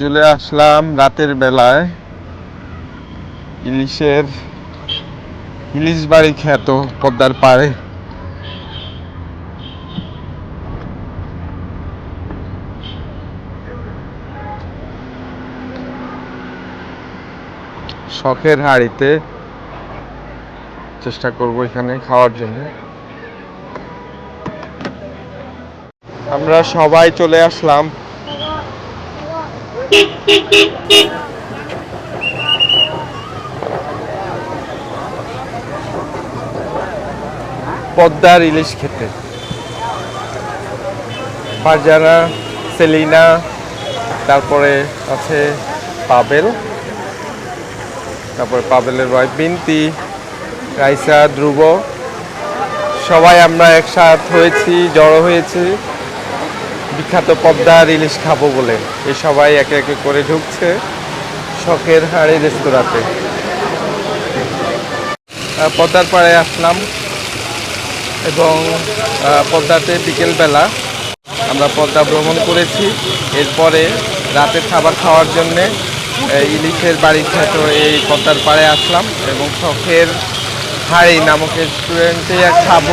চলে আসলাম রাতের বেলায়। ইলিশের, ইলিশ বাড়ি খ্যাত পদ্মার পাড়ে। শখের হাড়িতে চেষ্টা করব এখানে খাওয়ার জন্য। আমরা সবাই চলে আসলাম পদ্মার ইলিশ খেতে। ফারজানা সেলিনা, তারপরে আছে পাবেল, তারপরে পাবেলের ওয়াইফ বিনতি, রাইসা, ধ্রুব। সবাই আমরা একসাথ হয়েছি, জড়ো হয়েছি। বিখ্যাত পদ্মার ইলিশ খাব বলে। এ সবাই একে একে করে ঢুকছে শখের হাড়ি রেস্তোরাঁতে। পদ্মার পাড়ে আসলাম এবং পদ্মাতে বিকেলবেলা আমরা পদ্মা ভ্রমণ করেছি। এরপরে রাতের খাবার খাওয়ার জন্যে ইলিশের বাড়ি খ্যাত এই পদ্মার পাড়ে আসলাম এবং শখের হাড়ি নামক রেস্টুরেন্টে খাব।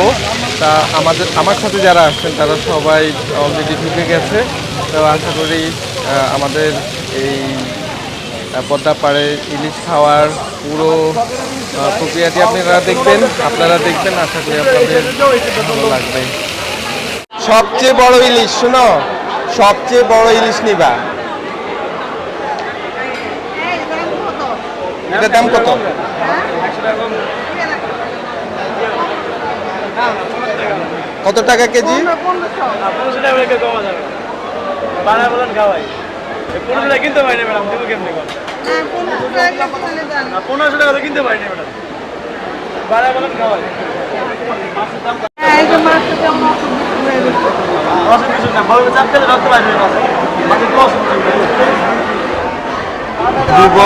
তা আমাদের, আমার সাথে যারা আসছেন তারা সবাই অলরেডি ঢুকে গেছে। তো আশা করি আমাদের এই পদ্মা পাড়ে ইলিশ খাওয়ার পুরো প্রক্রিয়াটি আপনারা দেখবেন। আপনারা দেখবেন, আশা করি আপনাদের ভালো লাগবে। সবচেয়ে বড় ইলিশ, শোনো, সবচেয়ে বড় ইলিশ নিবা। এটার দাম কত? কত টাকা কেজি? টাকা করে কমা যাবে বাড়া বলেন খাওয়াই পনেরোশো কিনতে পারিনি ম্যাডাম দেবো কেমনি কম না পনেরোশো টাকা তো কিনতে পারিনি ম্যাডাম বাড়া বলেন খাওয়াই মাছের কিছু না বড় চাপ খেলে রাখতে পারবে মাছের দশ ধ্রুব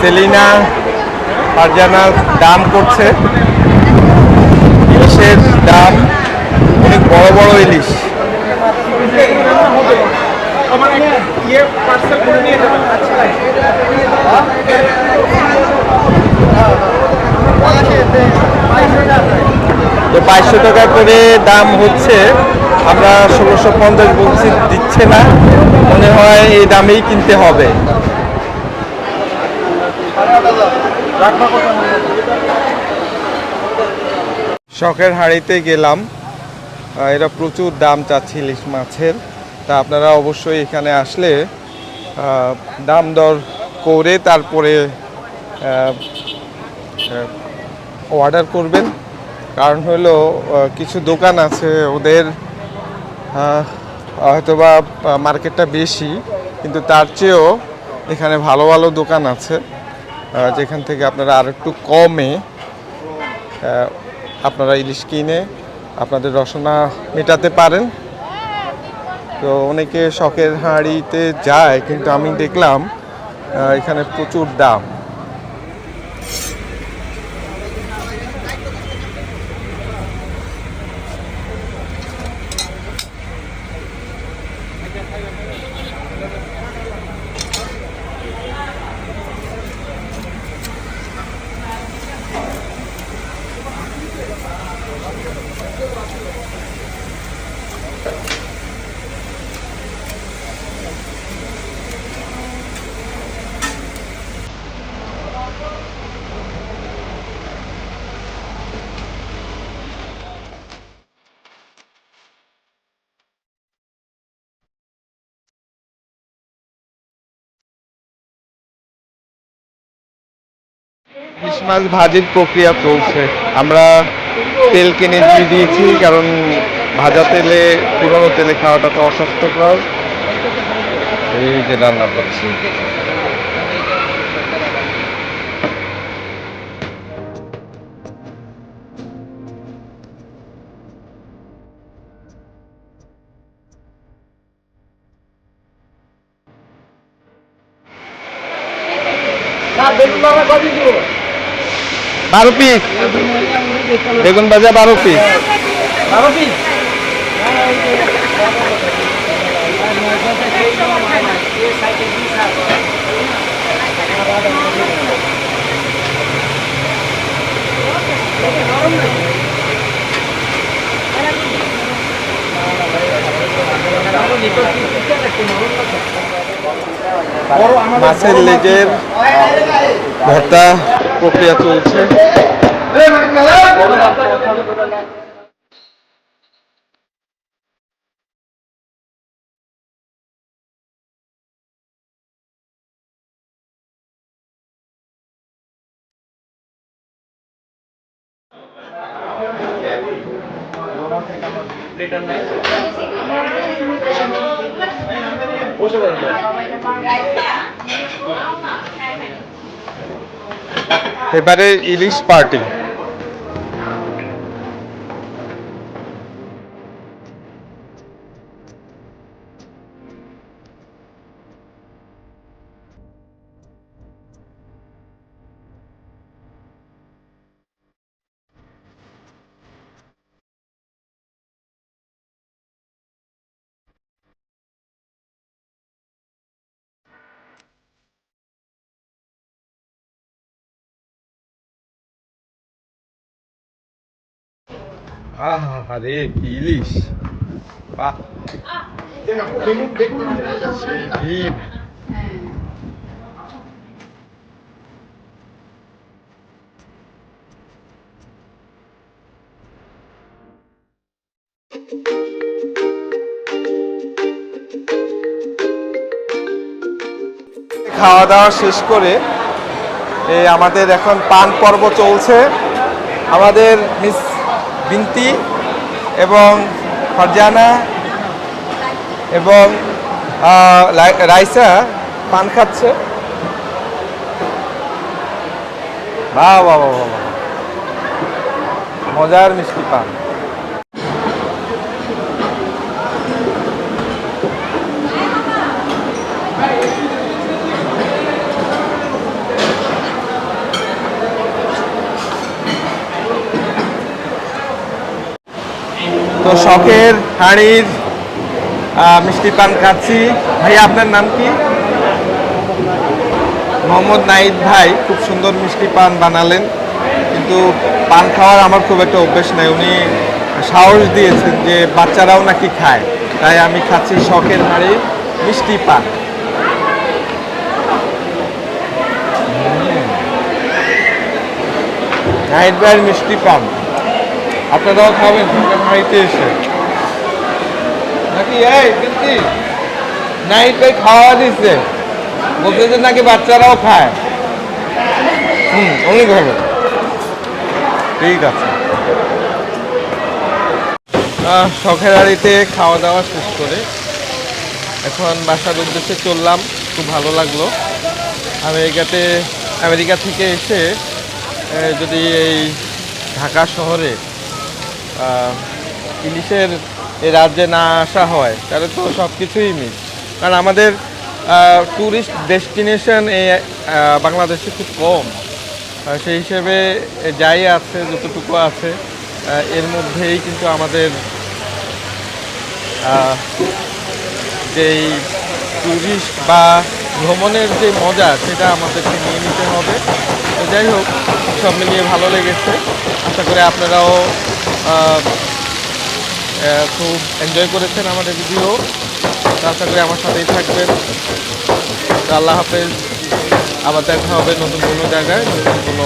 সেলিনা ফারজানার দাম করছে। ইলিশের দাম অনেক বড় বড় ইলিশ। তো বাইশশো টাকা করে দাম হচ্ছে। আমরা ষোলোশো পঞ্চাশ বলছি, দিচ্ছে না। মনে হয় এই দামেই কিনতে হবে। শখের হাড়িতে গেলাম। এরা প্রচুর দাম চাচ্ছে ইলিশ মাছের। তা আপনারা অবশ্যই এখানে আসলে দাম দর করে তারপরে অর্ডার করবেন। কারণ হলো কিছু দোকান আছে, ওদের হয়তোবা মার্কেটটা বেশি, কিন্তু তার চেয়েও এখানে ভালো ভালো দোকান আছে। যেখান থেকে আপনারা আর একটু কমে আপনারা ইলিশ কিনে আপনাদের রসনা মেটাতে পারেন। তো অনেকে শখের হাঁড়িতে যায়, কিন্তু আমি দেখলাম এখানে প্রচুর দাম। ইলিশ মাছ ভাজির প্রক্রিয়া চলছে। আমরা তেল কিনে দিয়ে দিয়েছি, কারণ ভাজা তেলে, পুরনো তেলে খাওয়াটা তো অস্বাস্থ্যকর। এই যে রান্না করছি। বারো পিস। বেগুন বাজা বারো পিস। বারো পিস? মাছের লেজের ভর্তা প্রক্রিয়া চলছে। এবারে ইলিশ পার্টি। আরে কি ইলিশ। বাহ। খাওয়া দাওয়া শেষ করে আমাদের এখন পান পর্ব চলছে। আমাদের মিস বিনতি এবং ফারজানা এবং রাইসা পান খাচ্ছে বা। মজার মিষ্টি পান তো শখের হাঁড়ির মিষ্টি পান খাচ্ছি। ভাইয়া আপনার নাম কি? মোহাম্মদ নাইদ ভাই, খুব সুন্দর মিষ্টি পান বানালেন। কিন্তু পান খাওয়ার আমার খুব একটা অভ্যেস নাই। উনি সাহস দিয়েছেন যে বাচ্চারাও নাকি খায়। তাই আমি খাচ্ছি শখের হাঁড়ি মিষ্টি পান। নাইট ভাইয়ের মিষ্টি পান। আপনারাও খাবেন হাঁড়িতে এসে। নাকি, এই কিন্তু নাইট ভাই খাওয়া দিচ্ছে বলতেছে নাকি বাচ্চারাও খায়। হুম অনেক ভালো ঠিক আছে। শখের আড়িতে খাওয়া দাওয়া শেষ করে এখন বাসার উদ্দেশ্যে চললাম। খুব ভালো লাগল। আমেরিকাতে, আমেরিকা থেকে এসে যদি এই ঢাকা শহরে ইলিশের এই রাজ্যে না আসা হয়, তাহলে তো সব কিছুই মিস। কারণ আমাদের ট্যুরিস্ট ডেস্টিনেশন এই বাংলাদেশে খুব কম। সেই হিসেবে যাই আছে, যতটুকু আছে এর মধ্যেই কিন্তু আমাদের যেই ট্যুরিস্ট বা ভ্রমণের যে মজা, সেটা আমাদেরকে নিয়ে নিতে হবে। তো যাই হোক, সব মিলিয়ে ভালো লেগেছে। আশা করি আপনারাও খুব এনজয় করেছেন আমাদের ভিডিও আশা করি আমার সাথেই থাকবেন। আল্লাহ হাফেজ। আবার দেখা হবে নতুন কোনো জায়গায়, নতুন কোনো